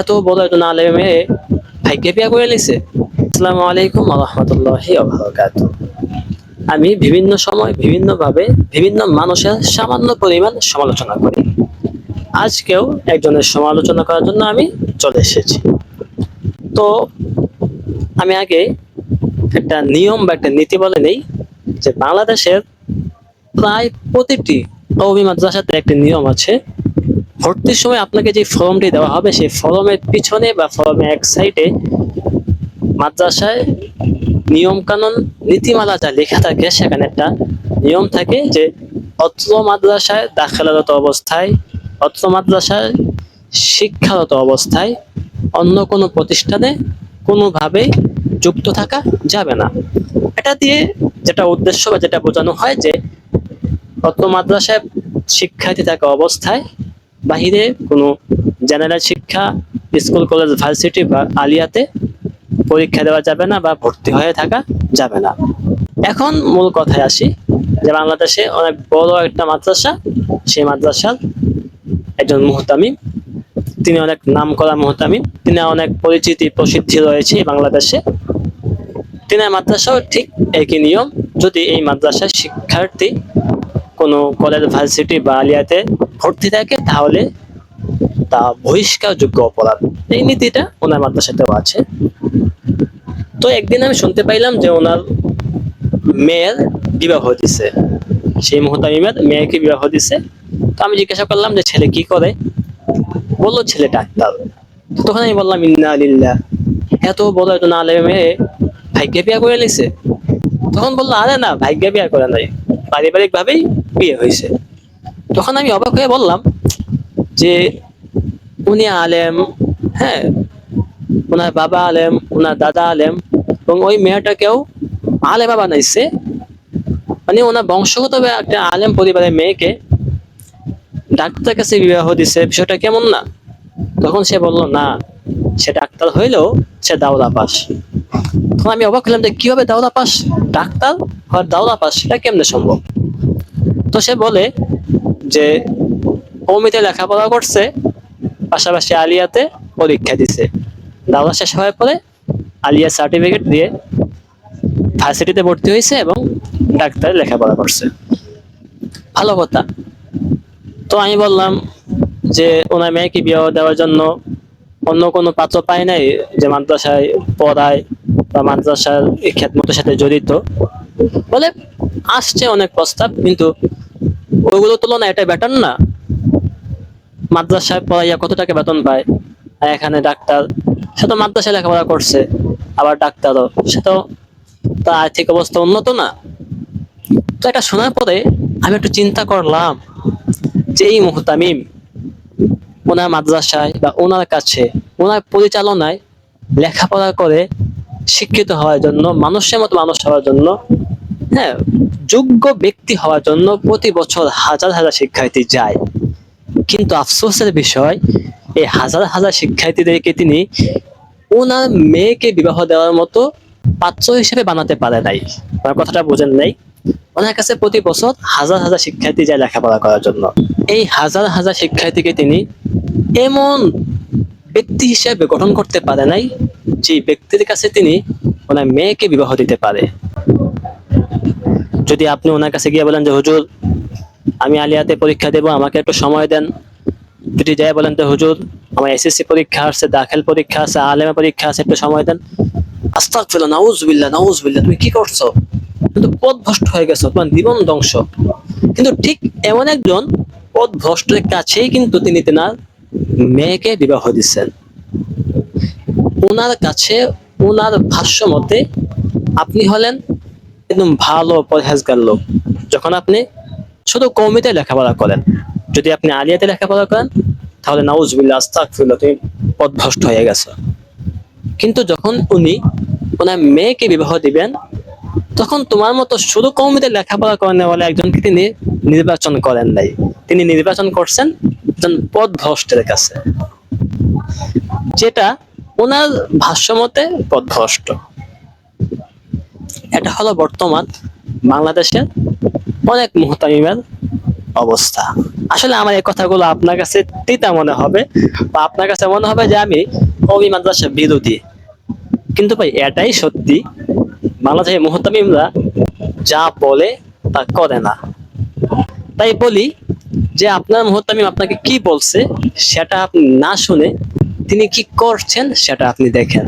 এত বড় একজন আলেমে ভাইকে বিয়া করে নিছে? আসসালামু আলাইকুম রহমতুল্লাহি আমি বিভিন্ন সময় বিভিন্নভাবে বিভিন্ন মানুষের সামান্য পরিমাণ সমালোচনা করি। আজকেও একজনের সমালোচনা করার জন্য আমি চলে এসেছি। তো আমি আগে একটা নিয়ম বা একটা নীতি বলে নেই যে বাংলাদেশের প্রায় প্রতিটি কওমি মাদ্রাসাতে একটা নিয়ম আছে ভর্তির সময় আপনাকে যে ফর্মটি দেওয়া হবে, সেই ফর্মের পিছনে বা ফর্মের এক সাইডে মাদ্রাসায় নিয়ম কানুন নীতিমালা যা লেখা থাকে। সেখানে একটা নিয়ম থাকে যে, অত্র মাদ্রাসায় দাখিলারত অবস্থায়, অত্র মাদ্রাসায় শিক্ষারত অবস্থায় অন্য কোনো প্রতিষ্ঠানে কোনোভাবেই যুক্ত থাকা যাবে না। এটা দিয়ে যেটা উদ্দেশ্য বা যেটা বোঝানো হয় যে, অত্র মাদ্রাসায় শিক্ষার্থী থাকা অবস্থায় বাহিরে কোনো জেনারেল শিক্ষা স্কুল কলেজ ভার্সিটি বা আলিয়াতে পরীক্ষা দেওয়া যাবে না বা ভর্তি হয়ে থাকা যাবে না। এখন মূল কথায় আসি যে বাংলাদেশে অনেক বড় একটা মাদ্রাসা, সেই মাদ্রাসার একজন মুহতামিম। তিনি অনেক নাম করা মুহতামিম। তিনি অনেক পরিচিতি, প্রসিদ্ধি রয়েছে বাংলাদেশে। তিনি মাদ্রাসাও ঠিক একই নিয়ম। যদি এই মাদ্রাসার শিক্ষার্থী কোনো কলেজ, ভার্সিটি বা আলিয়াতে ভর্তি থাকে, তাহলে তা বহিষ্কারযোগ্য অপরাধ। এই নীতিটা ওনার মাদ্রাসাতেও আছে। তো একদিন আমি শুনতে পাইলাম যে ওনার মেয়ের বিবাহ দিছে সেই মুহতামিমের মেয়েকে বিবাহ দিছে তো আমি জিজ্ঞাসা করলাম যে ছেলে কি করে? বলল, ছেলে ডাক্তার। তখন আমি বললাম, ইন্না লিল্লাহ। এত বড় একজন আলে মেয়ে ভাগ্যে বিয়া করে নিছে। তখন বলল, আরে না, ভাগ্যে বিয়া করে নাই। পারিবারিক ভাবেই বিয়ে হয়েছে। তখন আমি অবাক হয়ে বললাম যে, উনি আলেম হ্যাঁ? ওনার বাবা আলেম ওনার দাদা আলেম এবং ওই মেয়েটাকেও আলেমা বানাইছে। মানে ওনার বংশগত একটা আলেম পরিবারের মেয়েকে ডাক্তার কাছে বিবাহ দিছে, বিষয়টা কেমন না? তখন সে বলল, না, সে ডাক্তার হইলেও সে দাওলা পাস। তখন আমি অবাক হলাম যে কীভাবে দাওলা পাস? ডাক্তার আর দাওলা পাস সেটা কেমনে সম্ভব? তো সে বলে যে কৌমিতে লেখাপড়া করছে, পাশাপাশি আলিয়াতে পরীক্ষা দিছে। দাওলা শেষ হওয়ার পরে আলিয়া সার্টিফিকেট দিয়ে ভার্সিটিতে ভর্তি হয়েছে এবং ডাক্তার লেখাপড়া করছে। ভালো কথা। তো আমি বললাম যে, ওনার মেয়েকে বিয়ে দেওয়ার জন্য অন্য কোনো পাত্র পায় নাই, যে মাদ্রাসায় পড়ায় বা মাদ্রাসার খ্যাতমতের সাথে জড়িত। বলে আসছে অনেক প্রস্তাব, কিন্তু ওইগুলো তুলনায় এটা বেটার না। মাদ্রাসায় পড়াইয়া কত টাকা বেতন পায়? আর এখানে ডাক্তার, সে তো মাদ্রাসায় লেখাপড়া করছে, আবার ডাক্তারও, সে তো তার আর্থিক অবস্থা উন্নত না। তো এটা শোনার পরে আমি একটু চিন্তা করলাম যে এই মুহতামিম ওনার মাদ্রাসায় বা ওনার কাছে, ওনার পরিচালনায় লেখাপড়া করে শিক্ষিত হওয়ার জন্য, মানুষের মতো মানুষ হওয়ার জন্য হ্যাঁ যোগ্য ব্যক্তি হওয়ার জন্য প্রতি বছর হাজার হাজার শিক্ষার্থী যায়। কিন্তু আফসোসের বিষয়, এই হাজার হাজার শিক্ষার্থীদেরকে তিনি ওনার মেয়েকে বিবাহ দেওয়ার মতো পাত্র হিসেবে বানাতে পারে নাই। আমার কথাটা বোঝেন নাই। ওনার কাছে প্রতি বছর হাজার হাজার শিক্ষার্থী যায় লেখাপড়া করার জন্য। এই হাজার হাজার শিক্ষার্থীকে তিনি এমন ব্যক্তি হিসেবে গঠন করতে পারে নাই, যে ব্যক্তির কাছে তিনি ওনার মেয়েকে বিবাহ দিতে পারে। যদি আপনি ওনার কাছে গিয়ে বলেন যে, হুজুর, আমি আলিয়াতে পরীক্ষা দেব, আমাকে একটু সময় দেন। যদি যাই বলেন যে, হুজুর, আমার এসএসসি পরীক্ষা আসছে দাখিল পরীক্ষা আছে, আলেমা পরীক্ষা আছে, একটু সময় দেন। আস্তাগফিরুল্লাহ, নাউজুবিল্লাহ নাউজুবিল্লাহ, তুমি কি করছ? কিন্তু পথ ভ্রষ্ট হয়ে গেছো, তোমার জীবন ধ্বংস। কিন্তু ঠিক এমন একজন পথ ভ্রষ্টের কাছেই কিন্তু তিনি তেনার মেয়েকে বিবাহ দিচ্ছেন। ওনার কাছে, ওনার ভাষ্য মতে আপনি হলেন একদম ভালো পরহেজগার লোক। যখন আপনি শুধু কৌমিতে লেখাপড়া করেন, যদি আপনি আলিয়াতে লেখাপড়া করেন, তাহলে নাউজবিল্লা আস্তাগফিরুল্লাহ, তুমি পথভ্রষ্ট হয়ে গেছো। কিন্তু যখন উনি ওনার মেয়েকে বিবাহ দিবেন, তখন তোমার মতো শুধু কৌমিতে লেখাপড়া করেন বলে একজনকে তিনি নির্বাচন করেন নাই। তিনি নির্বাচন করছেন একজন পথভ্রষ্টের কাছে। যেটা ওনার ভাষ্যমতে পথভ্রষ্ট এটা হলো বর্তমান বাংলাদেশের অনেক মুহতামিমের অবস্থা। আসলে আমার এই কথাগুলো আপনার কাছে তিতা মনে হবে বা আপনার কাছে মনে হবে যে আমি কবি মাদ্রাসা বিরোধী। কিন্তু ভাই, এটাই সত্যি, বাংলাদেশের মুহতামিমরা যা বলে তা করে না। তাই বলি যে আপনার মুহতামিম আপনাকে কি বলছে সেটা আপনি না শুনে তিনি কি করছেন সেটা আপনি দেখেন।